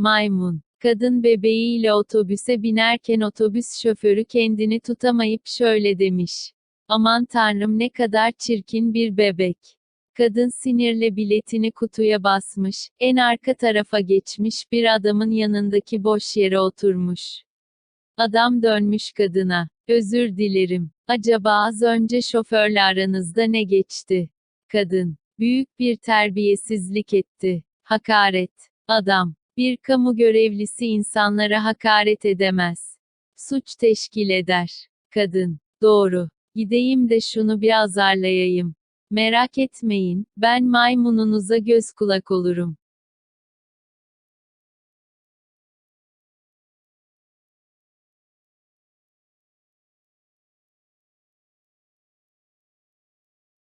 Maymun. Kadın bebeğiyle otobüse binerken otobüs şoförü kendini tutamayıp şöyle demiş. Aman tanrım ne kadar çirkin bir bebek. Kadın sinirle biletini kutuya basmış, en arka tarafa geçmiş bir adamın yanındaki boş yere oturmuş. Adam dönmüş kadına. Özür dilerim. Acaba az önce şoförle aranızda ne geçti? Kadın. Büyük bir terbiyesizlik etti. Hakaret. Adam. Bir kamu görevlisi insanlara hakaret edemez. Suç teşkil eder. Kadın. Doğru. Gideyim de şunu bir azarlayayım. Merak etmeyin, ben maymununuza göz kulak olurum.